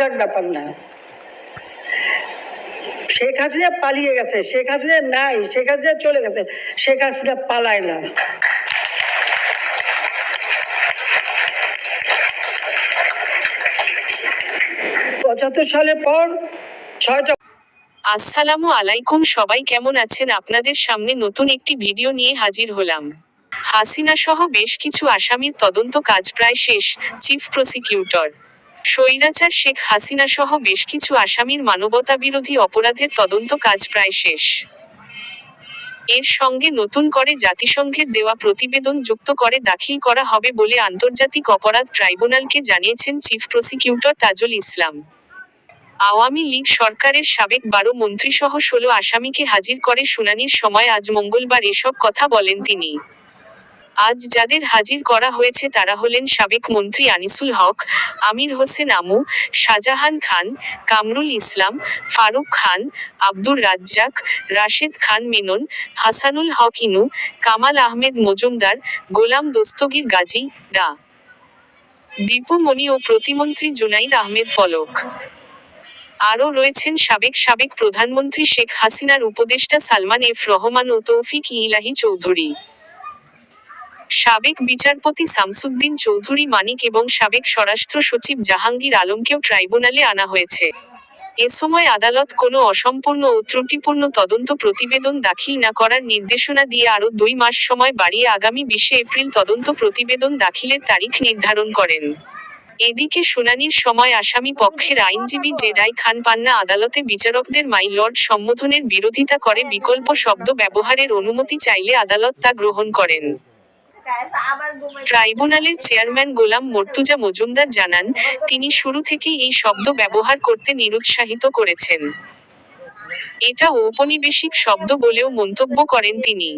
ওইটার ব্যাপার না। শেখ হাসিনা পালিয়ে গেছে, শেখ হাসিনা নাই, শেখ হাসিনা চলে গেছে, শেখ হাসিনা পালায় না। পঁচাত্তর সালের পর ছয়টা আসসালামু আলাইকুম, সবাই কেমন আছেন? আপনাদের সামনে নতুন একটি ভিডিও নিয়ে হাজির হলাম। হাসিনা সহ বেশ কিছু আসামির তদন্ত কাজ প্রায় শেষ, চিফ প্রসিকিউটর। স্বৈরাচার শেখ হাসিনা সহ বেশ কিছু আসামির মানবতাবিরোধী অপরাধের তদন্ত কাজ প্রায় শেষ। এর সঙ্গে নতুন করে জাতিসংঘের দেওয়া প্রতিবেদন যুক্ত করে দাখিল করা হবে বলে আন্তর্জাতিক অপরাধ ট্রাইব্যুনালকে জানিয়েছেন চিফ প্রসিকিউটর তাজুল ইসলাম। আওয়ামী লীগ সরকারের সাবেক বারো মন্ত্রীসহ ষোলো আসামিকে হাজির করে শুনানির সময় আজ মঙ্গলবার এসব কথা বলেন তিনি। আজ যাদের হাজির করা হয়েছে তারা হলেন সাবেক মন্ত্রী আনিসুল হক, আমির হোসেন আমু, শাহজাহান খান, কামরুল ইসলাম, ফারুক খান, আব্দুর রাজ্জাক, রাশেদ খান মেনন, হাসানুল হক ইনু, কামাল আহমেদ মজুমদার, গোলাম দস্তগীর গাজী, ডা। দীপু মনি ও প্রতিমন্ত্রী জুনাইদ আহমেদ পলক। আরও রয়েছেন সাবেক সাবেক প্রধানমন্ত্রী শেখ হাসিনার উপদেষ্টা সালমান এফ রহমান ও তৌফিক ইলাহি চৌধুরী। সাবেক বিচারপতি শামসুদ্দিন চৌধুরী মানিক এবং সাবেক স্বরাষ্ট্র সচিব জাহাঙ্গীর আলমকেও ট্রাইব্যুনালে আনা হয়েছে। এ সময় আদালত কোনো অসম্পূর্ণ ও ত্রুটিপূর্ণ তদন্ত প্রতিবেদন দাখিল না করার নির্দেশনা দিয়ে আরও দুই মাস সময় বাড়িয়ে আগামী বিশে এপ্রিল তদন্ত প্রতিবেদন দাখিলের তারিখ নির্ধারণ করেন। এদিকে শুনানির সময় আসামি পক্ষের আইনজীবী জেডাই খান পান্না আদালতে বিচারকদের মাই লর্ড সম্বোধনের বিরোধিতা করে বিকল্প শব্দ ব্যবহারের অনুমতি চাইলে আদালত তা গ্রহণ করেন। ট্রাইব্যুনালের চেয়ারম্যান গোলাম মর্তুজা মজুমদার জানান, তিনি শুরু থেকেই এই শব্দ ব্যবহার করতে নিরুৎসাহিত করেছেন। এটা ঔপনিবেশিক শব্দ বলেও মন্তব্য করেন তিনি।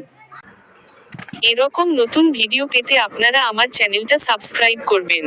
এরকম নতুন ভিডিও পেতে আপনারা আমার চ্যানেলটা সাবস্ক্রাইব করবেন।